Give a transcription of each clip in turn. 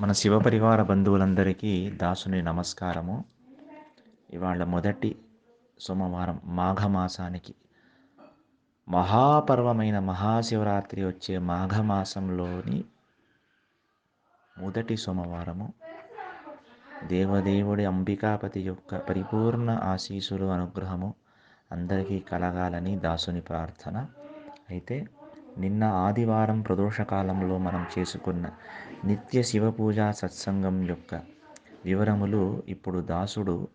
మన శివపరివార బంధువులందరికీ దాసుని నమస్కారము. ఇవాళ మొదటి సోమవారం మాఘమాసానికి మహాపర్వమైన మహాశివరాత్రి వచ్చే మాఘమాసంలోని మొదటి సోమవారము. దేవదేవుడి అంబికాపతి యొక్క పరిపూర్ణ ఆశీసులు అనుగ్రహము అందరికీ కలగాలని దాసుని ప్రార్థన. అయితే నిన్న ఆదివారం ప్రదోషకాలంలో మనం చేసుకున్న నిత్య శివ పూజా సత్సంగం యొక్క వివరములు ఇప్పుడు దాసుడు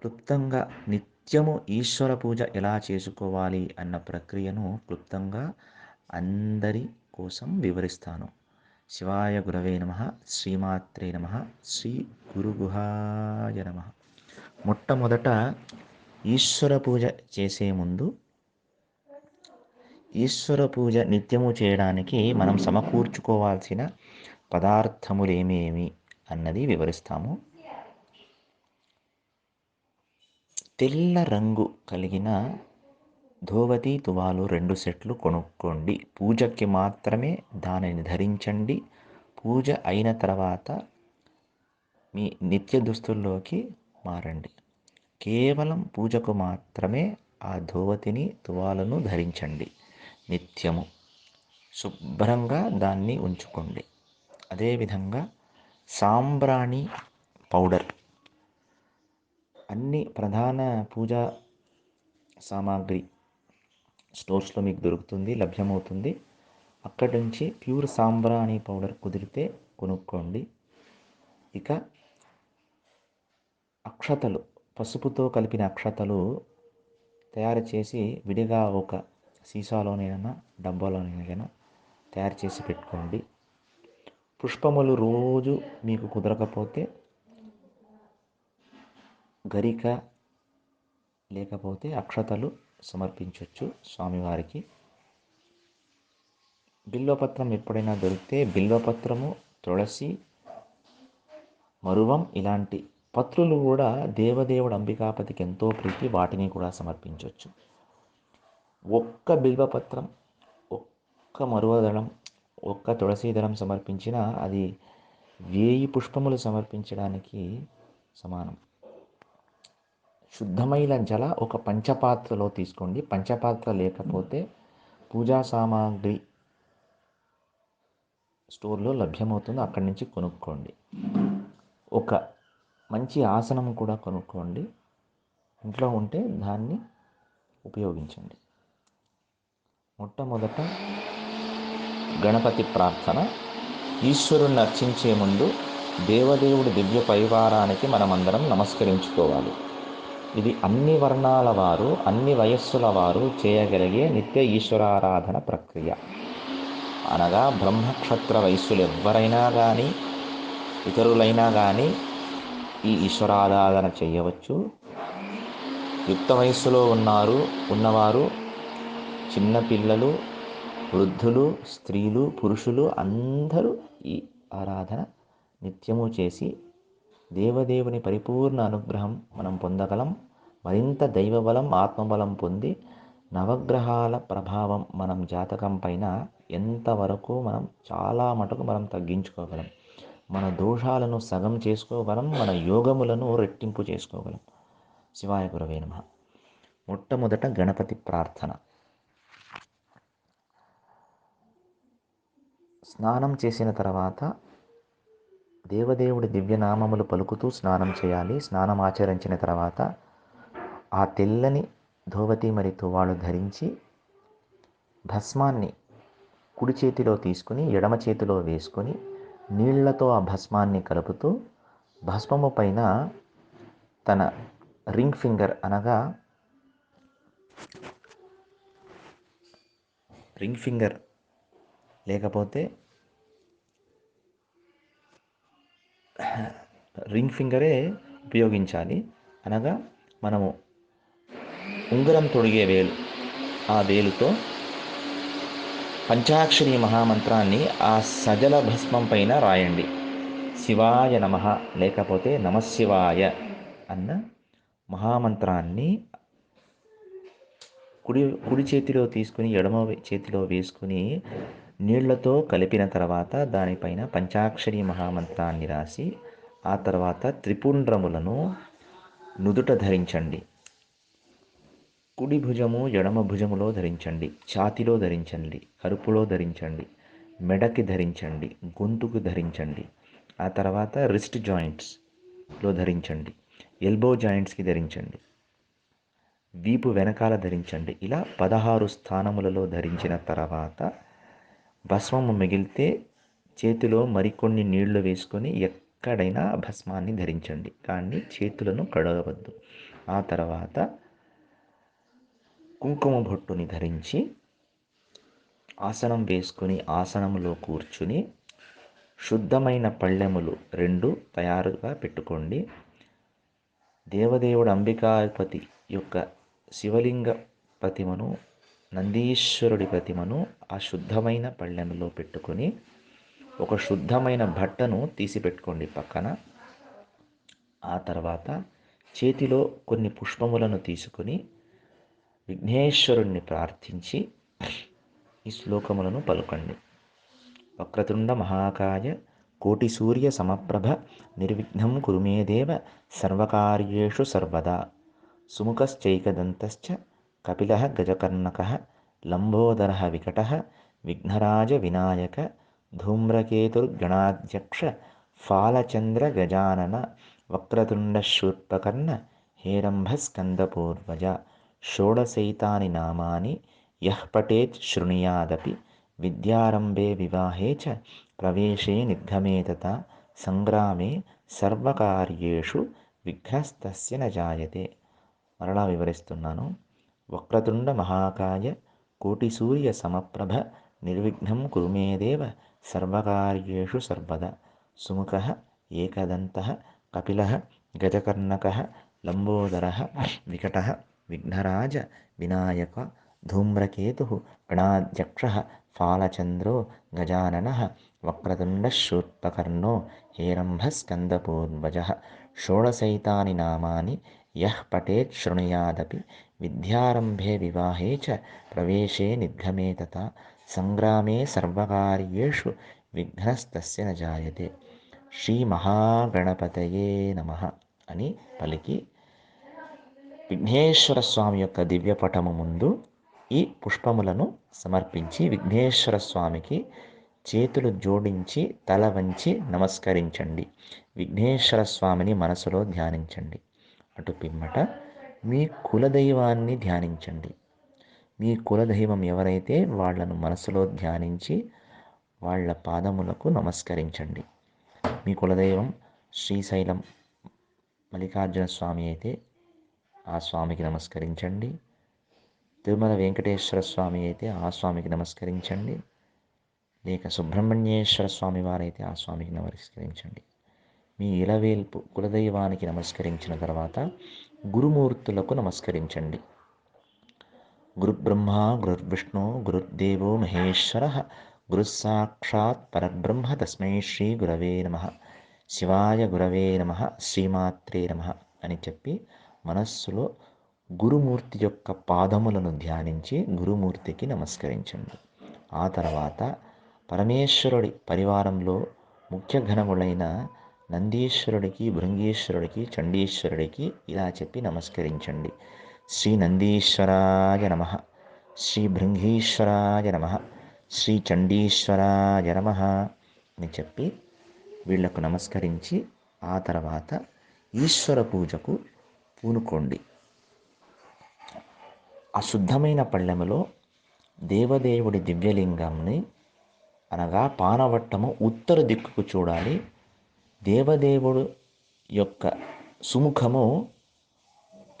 క్లుప్తంగా నిత్యము ఈశ్వర పూజ ఎలా చేసుకోవాలి అన్న ప్రక్రియను క్లుప్తంగా అందరి కోసం వివరిస్తాను. శివాయ గురవే నమ శ్రీమాత్రే నమ శ్రీ గురుగుహాయ నమ. మొట్టమొదట ఈశ్వర పూజ చేసే ముందు ఈశ్వర పూజ నిత్యము చేయడానికి మనం సమకూర్చుకోవాల్సిన పదార్థములేమేమి అన్నది వివరిస్తాము. తెల్ల రంగు కలిగిన ధోవతి తువాలు రెండు సెట్లు కొనుక్కోండి. పూజకి మాత్రమే దానిని ధరించండి. పూజ అయిన తర్వాత మీ నిత్య దుస్తుల్లోకి మారండి. కేవలం పూజకు మాత్రమే ఆ ధోవతిని తువాలను ధరించండి. నిత్యము. శుభ్రంగా దాన్ని ఉంచుకోండి. అదేవిధంగా సాంబ్రాణి పౌడర్. అన్ని ప్రధాన పూజా సామాగ్రి స్టోర్స్లో మీకు దొరుకుతుంది లభ్యమవుతుంది. అక్కడి నుంచి ప్యూర్ సాంబ్రాణి పౌడర్ కుదిరితే కొనుక్కోండి. ఇక అక్షతలు పసుపుతో కలిపిన అక్షతలు తయారు చేసి విడిగా ఒక సీసాలోనైనా డబ్బాలోనైనా తయారు చేసి పెట్టుకోండి. పుష్పములు రోజు మీకు కుదరకపోతే గరిక లేకపోతే అక్షతలు సమర్పించవచ్చు స్వామివారికి. బిల్వపత్రం ఎప్పుడైనా దొరికితే బిల్వపత్రము తులసి మరువం ఇలాంటి పత్రులు కూడా దేవదేవుడు అంబికాపతికి ఎంతో ప్రీతి వాటిని కూడా సమర్పించవచ్చు ఒక్క బిల్వపత్రం ఒక్క మరువదళం ఒక్క తులసీదళం సమర్పించిన అది వేయి పుష్పములు సమర్పించడానికి సమానం. శుద్ధమైన జల ఒక పంచపాత్రలో తీసుకోండి. పంచపాత్ర లేకపోతే పూజా సామాగ్రి స్టోర్లో లభ్యమవుతుంది. అక్కడి నుంచి కొనుక్కోండి. ఒక మంచి ఆసనం కూడా కొనుక్కోండి. ఇంట్లో ఉంటే దాన్ని ఉపయోగించండి. మొట్టమొదట గణపతి ప్రార్థన. ఈశ్వరుణ్ణి అర్చించే ముందు దేవదేవుడి దివ్య పరివారానికి మనమందరం నమస్కరించుకోవాలి. ఇది అన్ని వర్ణాల వారు అన్ని వయస్సుల వారు చేయగలిగే నిత్య ఈశ్వరారాధన ప్రక్రియ. అనగా బ్రహ్మక్షత్ర వయస్సులు ఎవ్వరైనా కానీ ఇతరులైనా కానీ ఈ ఈశ్వరారాధన చేయవచ్చు. యుక్త వయస్సులో ఉన్నారు ఉన్నవారు చిన్నపిల్లలు వృద్ధులు స్త్రీలు పురుషులు అందరూ ఈ ఆరాధన నిత్యము చేసి దేవదేవుని పరిపూర్ణ అనుగ్రహం మనం పొందగలం. మరింత దైవబలం ఆత్మబలం పొంది నవగ్రహాల ప్రభావం మనం జాతకం పైన ఎంతవరకు మనం చాలా మటుకు మనం తగ్గించుకోగలం. మన దోషాలను సగం చేసుకోగలం మన యోగములను రెట్టింపు చేసుకోగలం. శివాయ గురవే నమ. మొట్టమొదట గణపతి ప్రార్థన. స్నానం చేసిన తర్వాత దేవదేవుడి దివ్యనామములు పలుకుతూ స్నానం చేయాలి. స్నానం ఆచరించిన తర్వాత ఆ తెల్లని ధోవతి మరి తువాలు ధరించి భస్మాన్ని కుడి చేతిలో తీసుకుని ఎడమ చేతిలో వేసుకొని నీళ్ళతో ఆ భస్మాన్ని కలుపుతూ భస్మము పైన తన రింగ్ ఫింగర్ అనగా రింగ్ ఫింగర్ లేకపోతే రింగ్ ఫింగరే ఉపయోగించాలి. అనగా మనము ఉంగరం తొడిగే వేలు ఆ వేలుతో పంచాక్షరి మహామంత్రాన్ని ఆ సజల భస్మం పైన రాయండి. శివాయ నమ లేకపోతే నమశివాయ అన్న మహామంత్రాన్ని కుడి కుడి చేతిలో తీసుకుని ఎడమ చేతిలో వేసుకుని నీళ్ళతో కలిపిన తర్వాత దానిపైన పంచాక్షరి మహామంత్రాన్ని రాసి ఆ తర్వాత త్రిపుండ్రములను నుదుట ధరించండి. కుడి భుజము ఎడమ భుజములో ధరించండి. ఛాతిలో ధరించండి. కరుపులో ధరించండి. మెడకి ధరించండి. గొంతుకు ధరించండి. ఆ తర్వాత రిస్ట్ జాయింట్స్లో ధరించండి. ఎల్బో జాయింట్స్కి ధరించండి. వీపు వెనకాల ధరించండి. ఇలా పదహారు స్థానములలో ధరించిన తర్వాత భస్మము మిగిలితే చేతిలో మరికొన్ని నీళ్ళు వేసుకొని ఎక్కడైనా భస్మాన్ని ధరించండి. కానీ చేతులను కడగవద్దు. ఆ తర్వాత కుంకుమ బొట్టుని ధరించి ఆసనం వేసుకొని ఆసనంలో కూర్చుని శుద్ధమైన పళ్ళెములు రెండు తయారుగా పెట్టుకోండి. దేవదేవుడు అంబికాపతి యొక్క శివలింగ ప్రతిమను నందీశ్వరుడి ప్రతిమను ఆ శుద్ధమైన పళ్ళెంలో పెట్టుకొని ఒక శుద్ధమైన బట్టను తీసి పెట్టుకోండి పక్కన. ఆ తర్వాత చేతిలో కొన్ని పుష్పములను తీసుకుని విఘ్నేశ్వరుణ్ణి ప్రార్థించి ఈ శ్లోకములను పలుకండి. వక్రతుండ మహాకాయ కోటి సూర్య సమప్రభ నిర్విఘ్నం కురుమేదేవ సర్వకార్యేషు సర్వదా. సుముఖశ్చైకదంతశ్చ కపిల గజకర్ణక లంబోదర వికట విఘ్నరాజ వినాయక ధూమ్రకేతుర్గణాధ్యక్ష ఫాలచంద్ర గజానన వక్రతుండ శూర్పకర్ణ హేరంభస్కందపూర్వజ షోడశైతాని నామాని యః పఠేత్ శృణుయాదపి విద్యారంభే వివాహే చ ప్రవేశే నిర్గమే సంగ్రామే సర్వకార్యేషు విఘ్నస్తస్య న జాయతే. మరలా వివరిస్తున్నాను. వక్రతుండ మహాకాయ కోటి సూర్య సమప్రభ నిర్విఘ్నం కురుమేదేవ సర్వకార్యేషు సర్వద. సుముఖ ఏకదంత కపిల గజకర్ణక లంబోదర వికట విఘ్నరాజ వినాయక ధూమ్రకేతు గణాధ్యక్ష ఫాళచంద్రో గజానన వక్రతుండశూర్పకర్ణో హేరంభస్కందపూర్వజ షోడశైతాని నామాని యః పఠేత్ శృణుయాదపి విద్యారంభే వివాహే చ ప్రవేశే నిర్ఘమే తథా సంగ్రామే సర్వకార్యేషు విఘ్నస్తస్య న జాయతే. శ్రీ మహాగణపతయే నమ అని పలికి విఘ్నేశ్వర స్వామి యొక్క దివ్యపటము ముందు ఈ పుష్పములను సమర్పించి విఘ్నేశ్వర స్వామికి చేతులు జోడించి తల వంచి నమస్కరించండి. విఘ్నేశ్వర స్వామిని మనసులో ధ్యానించండి. అటు పిమ్మట మీ కులదైవాన్ని ధ్యానించండి. మీ కులదైవం ఎవరైతే వాళ్ళను మనసులో ధ్యానించి వాళ్ళ పాదములకు నమస్కరించండి. మీ కులదైవం శ్రీశైలం మల్లికార్జున స్వామి అయితే ఆ స్వామికి నమస్కరించండి. తిరుమల వెంకటేశ్వర స్వామి అయితే ఆ స్వామికి నమస్కరించండి. లేక సుబ్రహ్మణ్యేశ్వర స్వామి వారైతే ఆ స్వామికి నమస్కరించండి. మీ ఇలవేల్పు కులదైవానికి నమస్కరించిన తర్వాత గురుమూర్తులకు నమస్కరించండి. గురుబ్రహ్మ గురుర్విష్ణు గురుర్దేవో మహేశ్వర గురుసాక్షాత్ పరబ్రహ్మ తస్మై శ్రీ గురవే నమ. శివాయ గురవే నమ శ్రీమాత్రే నమ అని చెప్పి మనస్సులో గురుమూర్తి యొక్క పాదములను ధ్యానించి గురుమూర్తికి నమస్కరించండి. ఆ తర్వాత పరమేశ్వరుడి పరివారంలో ముఖ్య ఘనములైన నందీశ్వరుడికి భృంగీశ్వరుడికి చండీశ్వరుడికి ఇలా చెప్పి నమస్కరించండి. శ్రీ నందీశ్వరాయ నమ శ్రీ భృంగీశ్వరాయ నమ శ్రీ చండీశ్వరాయ నమ అని చెప్పి వీళ్ళకు నమస్కరించి ఆ తర్వాత ఈశ్వర పూజకు పూనుకోండి. అశుద్ధమైన పళ్ళెములో దేవదేవుడి దివ్యలింగంని అనగా పానవట్టము ఉత్తర దిక్కుకు చూడాలి. దేవదేవుడు యొక్క సుముఖము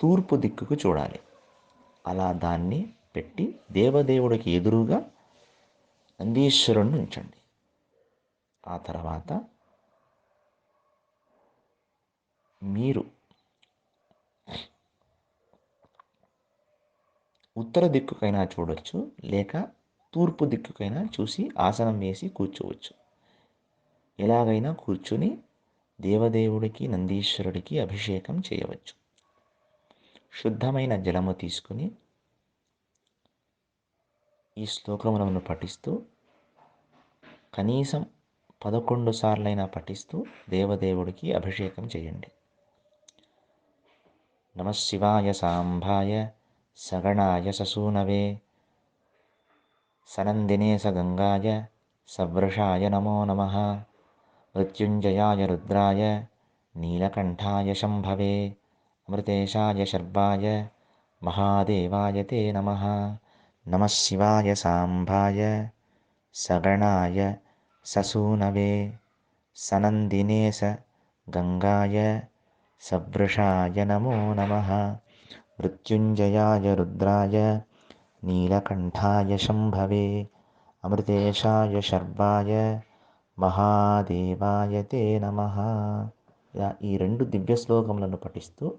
తూర్పు దిక్కుకు చూడాలి. అలా దాన్ని పెట్టి దేవదేవుడికి ఎదురుగా నందీశ్వరుణ్ణి ఉంచండి. ఆ తర్వాత మీరు ఉత్తర దిక్కుకైనా చూడొచ్చు లేక తూర్పు దిక్కుకైనా చూసి ఆసనం వేసి కూర్చోవచ్చు. ఎలాగైనా కూర్చుని దేవదేవుడికి నందీశ్వరుడికి అభిషేకం చేయవచ్చు. శుద్ధమైన జలము తీసుకుని ఈ శ్లోకములను పఠిస్తూ కనీసం పదకొండు సార్లైనా పఠిస్తూ దేవదేవుడికి అభిషేకం చేయండి. నమశివాయ సాంభాయ సగణాయ ససూనవే సనందినే సగంగాయ సవృషాయ నమో నమ. मृत्युञ्जयाय रुद्राय नीलकण्ठाय शम्भवे अमृतेशाय शर्वाय महादेवाय ते नमः। नमः शिवाय साम्भाय सगणाय ससूनवे सनन्दिने स गङ्गाय सवृषाय नमो नमः। मृत्युञ्जयाय रुद्राय नीलकण्ठाय शम्भवे अमृतेशाय शर्वाय మహాదేవాయతే నమ. ఈ రెండు దివ్య శ్లోకములను పఠిస్తూ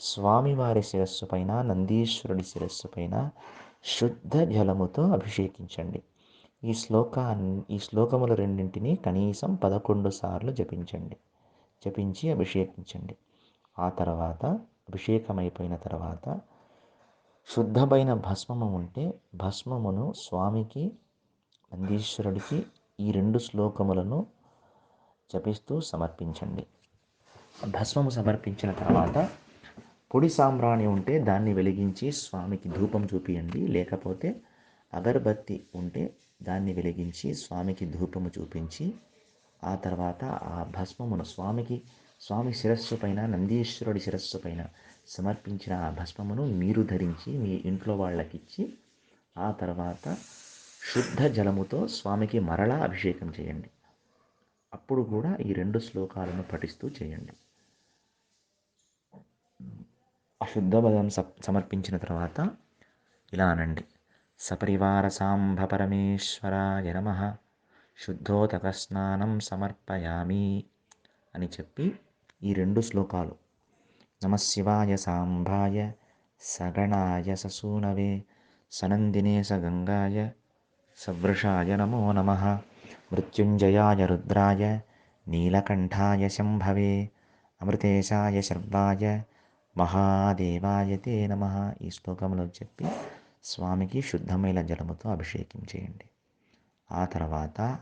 స్వామివారి శిరస్సు పైన నందీశ్వరుడి శిరస్సు పైన శుద్ధ జలముతో అభిషేకించండి. ఈ శ్లోకాన్ని ఈ శ్లోకముల రెండింటిని కనీసం పదకొండు సార్లు జపించండి. జపించి అభిషేకించండి. ఆ తర్వాత అభిషేకమైపోయిన తర్వాత శుద్ధమైన భస్మము ఉంటే భస్మమును స్వామికి నందీశ్వరుడికి ఈ రెండు శ్లోకములను జపిస్తూ సమర్పించండి. భస్మము సమర్పించిన తర్వాత పొడి సాంబ్రాణి ఉంటే దాన్ని వెలిగించి స్వామికి ధూపం చూపియండి. లేకపోతే అగరబత్తి ఉంటే దాన్ని వెలిగించి స్వామికి ధూపము చూపించి ఆ తర్వాత ఆ భస్మమును స్వామికి స్వామి శిరస్సు పైన నందీశ్వరుడి శిరస్సు పైన సమర్పించిన ఆ భస్మమును మీరు ధరించి మీ ఇంట్లో వాళ్ళకిచ్చి ఆ తర్వాత శుద్ధ జలముతో స్వామికి మరలా అభిషేకం చేయండి. అప్పుడు కూడా ఈ రెండు శ్లోకాలను పఠిస్తూ చేయండి. అశుద్ధ బలం సమర్పించిన తర్వాత ఇలా అనండి. సపరివార సాంబ పరమేశ్వరాయ నమ. శుద్ధోతక స్నానం సమర్పయామి అని చెప్పి ఈ రెండు శ్లోకాలు. నమశివాయ సాంబాయ సగణాయ ససూనవే సనందినే సగంగాయ సవృషాయ నమో నమ. మృత్యుంజయాయ రుద్రాయ నీలకంఠాయ శంభవే అమృతేశాయ శర్వాయ మహాదేవాయ తే నమ. ఈ శ్లోకంలో చెప్పి స్వామికి శుద్ధమైన జలముతో అభిషేకం చేయండి. ఆ తర్వాత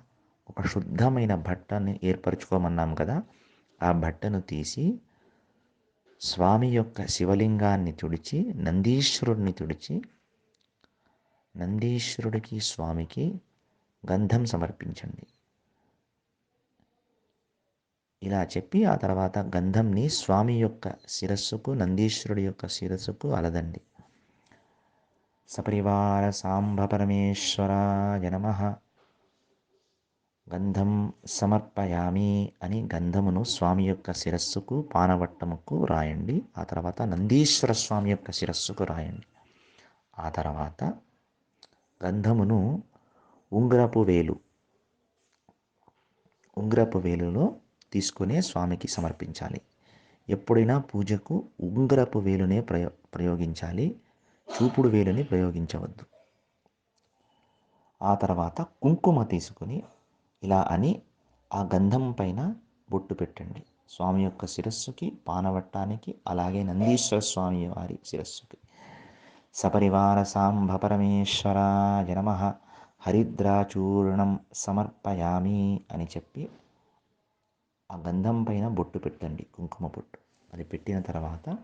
ఒక శుద్ధమైన భట్టను ఏర్పరచుకోమన్నాం కదా ఆ భట్టను తీసి స్వామి యొక్క శివలింగాన్ని తుడిచి నందీశ్వరుడిని తుడిచి నందీశ్వరుడికి స్వామికి గంధం సమర్పించండి. ఇలా చెప్పి ఆ తర్వాత గంధంని స్వామి యొక్క శిరస్సుకు నందీశ్వరుడి యొక్క శిరస్సుకు అలదండి. సపరివార సాంబ పరమేశ్వరాయ నమ. గంధం సమర్పయామి అని గంధమును స్వామి యొక్క శిరస్సుకు పానవట్టముకు రాయండి. ఆ తర్వాత నందీశ్వర స్వామి యొక్క శిరస్సుకు రాయండి. ఆ తర్వాత గంధమును ఉంగరపు వేలు ఉంగరపు వేలులో తీసుకునే స్వామికి సమర్పించాలి. ఎప్పుడైనా పూజకు ఉంగరపు వేలునే ప్రయో ప్రయోగించాలి. చూపుడు వేలుని ప్రయోగించవద్దు. ఆ తర్వాత కుంకుమ తీసుకుని ఇలా అని ఆ గంధం పైన బొట్టు పెట్టండి. స్వామి యొక్క శిరస్సుకి పానవట్టానికి అలాగే నందీశ్వర స్వామి వారి శిరస్సుకి. సపరివార సాంబ పరమేశ్వరాయ నమ. హరిద్రాచూర్ణం సమర్పయామి అని చెప్పి ఆ గంధం పైన బొట్టు పెట్టండి కుంకుమ బొట్టు. అది పెట్టిన తర్వాత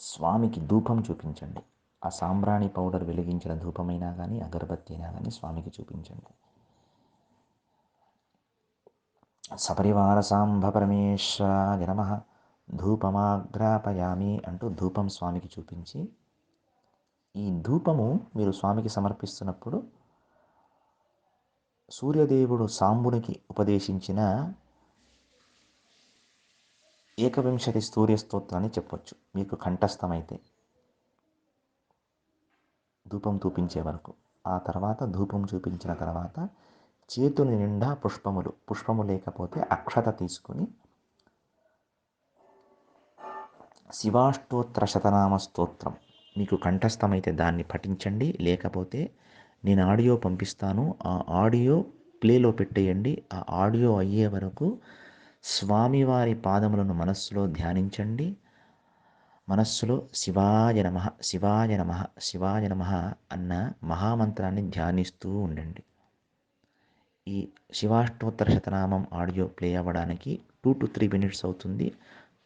స్వామికి ధూపం చూపించండి. ఆ సాంబ్రాణి పౌడర్ వెలిగించిన ధూపమైనా కానీ అగరబత్తి అయినా కానీ స్వామికి చూపించండి. సపరివార సాంబ పరమేశ్వరాయ నమ. ధూపమాగ్రాపయామి అంటూ ధూపం స్వామికి చూపించి ఈ ధూపము మీరు స్వామికి సమర్పిస్తున్నప్పుడు సూర్యదేవుడు సాంబునికి ఉపదేశించిన ఏకవింశతి సూర్య స్తోత్రాన్ని చెప్పొచ్చు. మీకు కంఠస్థమైతే ధూపం చూపించే వరకు. ఆ తర్వాత ధూపం చూపించిన తర్వాత చేతుని నిండా పుష్పములు పుష్పము లేకపోతే అక్షత తీసుకుని శివాష్టోత్తర శతనామ స్తోత్రం మీకు కంఠస్థమైతే దాన్ని పఠించండి లేకపోతే నేను ఆడియో పంపిస్తాను. ఆ ఆడియో ప్లేలో పెట్టేయండి. ఆ ఆడియో అయ్యే వరకు స్వామివారి పాదములను మనస్సులో ధ్యానించండి. మనస్సులో శివాయ నమ శివాయ నమ శివాయ నమ అన్న మహామంత్రాన్ని ధ్యానిస్తూ ఉండండి. ఈ శివాష్టోత్తర శతనామం ఆడియో ప్లే అవ్వడానికి టూ టు త్రీ మినిట్స్ అవుతుంది.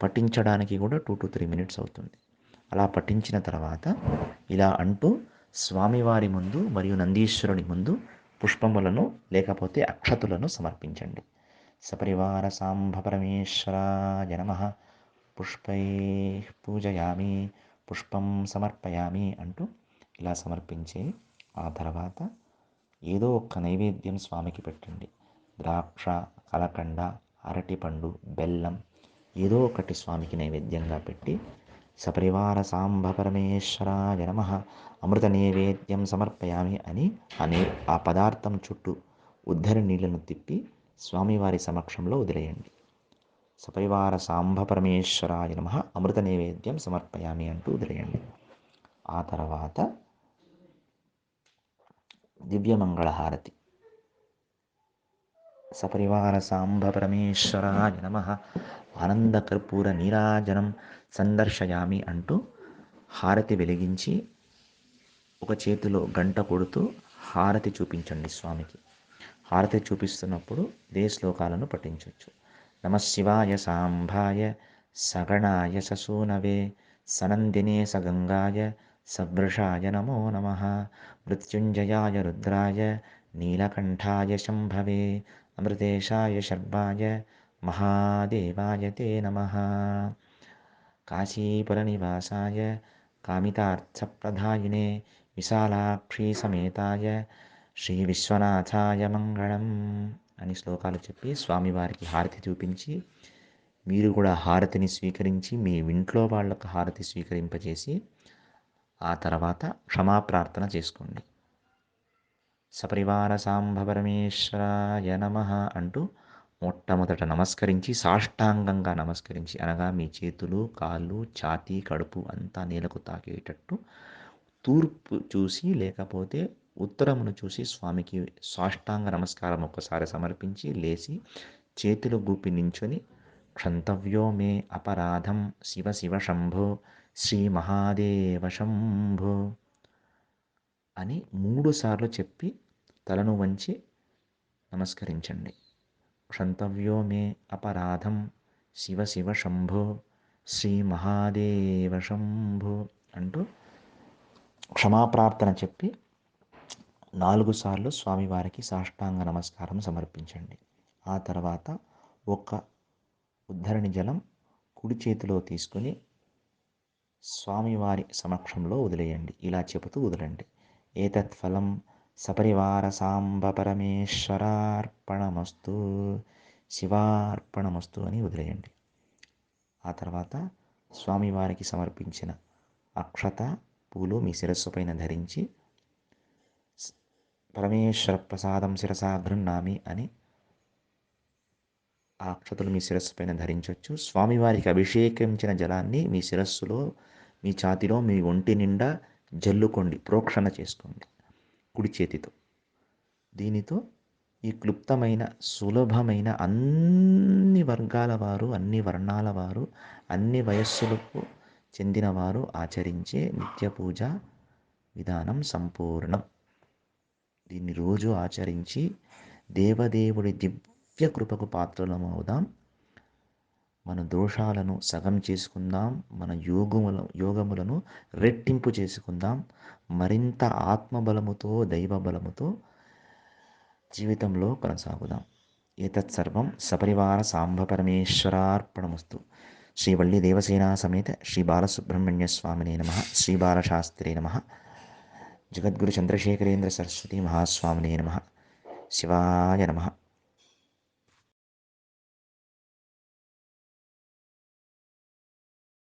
పఠించడానికి కూడా టూ టు త్రీ మినిట్స్ అవుతుంది. అలా పఠించిన తర్వాత ఇలా అంటూ స్వామివారి ముందు మరియు నందీశ్వరుని ముందు పుష్పములను లేకపోతే అక్షతులను సమర్పించండి. సపరివార సాంబ పరమేశ్వరాయ నమ. పుష్పై పూజయామి పుష్పం సమర్పయామి అంటూ ఇలా సమర్పించి ఆ తర్వాత ఏదో ఒక నైవేద్యం స్వామికి పెట్టండి. ద్రాక్ష కలకండ అరటిపండు బెల్లం ఏదో ఒకటి స్వామికి నైవేద్యంగా పెట్టి సపరివార సాంబ పరమేశ్వరాయ నమ అమృత నైవేద్యం సమర్పయామి అని అనే ఆ పదార్థం చుట్టూ ఉద్ధరి నీళ్ళను తిప్పి స్వామివారి సమక్షంలో వదిలేయండి. సపరివార సాంబ పరమేశ్వరాయ నమ అమృత నైవేద్యం సమర్పయామి అంటూ వదిలేయండి. ఆ తర్వాత దివ్యమంగళహారతి. సపరివార సాంబ పరమేశ్వరాయ నమ ఆనంద కర్పూర నీరాజనం సందర్శయామి అంటూ హారతి వెలిగించి ఒక చేతిలో గంట కొడుతూ హారతి చూపించండి స్వామికి. హారతి చూపిస్తున్నప్పుడు ఇదే శ్లోకాలను పఠించవచ్చు నమశివాయ సాంభాయ సాంబాయ సగణాయ ససూనవే సనందినే సగంగాయ సవృషాయ నమో నమ మృత్యుంజయాయ రుద్రాయ నీలకంఠాయ శంభవే అమృతేశాయ శర్భాయ మహాదేవాయ తే నమ. కాశీపురనివాసాయ కామితార్థప్రధాయినే విశాలాక్షి సమేతాయ శ్రీ విశ్వనాథాయ మంగళం అని శ్లోకాలు చెప్పి స్వామివారికి హారతి చూపించి మీరు కూడా హారతిని స్వీకరించి మీ ఇంట్లో వాళ్ళకు హారతి స్వీకరింపజేసి ఆ తర్వాత క్షమాప్రార్థన చేసుకోండి. సపరివార సాంబ పరమేశ్వరాయ నమ అంటూ మొట్టమొదట నమస్కరించి సాష్టాంగంగా నమస్కరించి అనగా మీ చేతులు కాళ్ళు ఛాతీ కడుపు అంతా నేలకు తాకేటట్టు తూర్పు చూసి లేకపోతే ఉత్తరమును చూసి స్వామికి సాష్టాంగ నమస్కారం ఒక్కసారి సమర్పించి లేచి చేతులు గూపి నించుని క్షంతవ్యో మే అపరాధం శివ శివ శంభో శ్రీ మహాదేవ శంభో అని మూడు సార్లు చెప్పి తలను వంచి నమస్కరించండి. క్షంతవ్యో మే అపరాధం శివ శివ శంభో శ్రీ మహాదేవ శంభో అంటూ క్షమాప్రార్థన చెప్పి నాలుగు సార్లు స్వామివారికి సాష్టాంగ నమస్కారం సమర్పించండి. ఆ తర్వాత ఒక ఉద్ధరణి జలం కుడి చేతిలో తీసుకుని స్వామివారి సమక్షంలో వదిలేయండి. ఇలా చెబుతూ వదలండి. ఏతత్ ఫలం సపరివార సాంబ పరమేశ్వరార్పణమస్తు శివార్పణమస్తు అని వదిలేయండి. ఆ తర్వాత స్వామివారికి సమర్పించిన అక్షత పూలు మీ శిరస్సు పైన ధరించి పరమేశ్వర ప్రసాదం శిరసా గృహ్ణామి అని ఆ అక్షతలు మీ శిరస్సు పైన ధరించవచ్చు స్వామివారికి అభిషేకించిన జలాన్ని మీ శిరస్సులో మీ ఛాతిలో మీ ఒంటి నిండా జల్లుకోండి ప్రోక్షణ చేసుకోండి. కుడి చేతితో. దీనితో ఈ క్లుప్తమైన సులభమైన అన్ని వర్గాల వారు అన్ని వర్ణాల వారు అన్ని వయస్సులకు చెందినవారు ఆచరించే నిత్య పూజ విధానం సంపూర్ణం. దీన్ని రోజు ఆచరించి దేవదేవుడి దివ్య కృపకు పాత్రలమవుదాం మన దోషాలను సగం చేసుకుందాం. మన యోగముల యోగములను రెట్టింపు చేసుకుందాం. మరింత ఆత్మబలముతో దైవబలముతో జీవితంలో కొనసాగుదాం. ఏతత్ సర్వం సపరివార సాంబ పరమేశ్వరార్పణమస్తు. శ్రీ వల్లి దేవసేనా సమేత శ్రీ బాలసుబ్రహ్మణ్య స్వామినే నమ శ్రీ బాలశాస్త్రే నమ జగద్గురు చంద్రశేఖరేంద్ర సరస్వతి మహాస్వామినే నమ శివాయ నమ.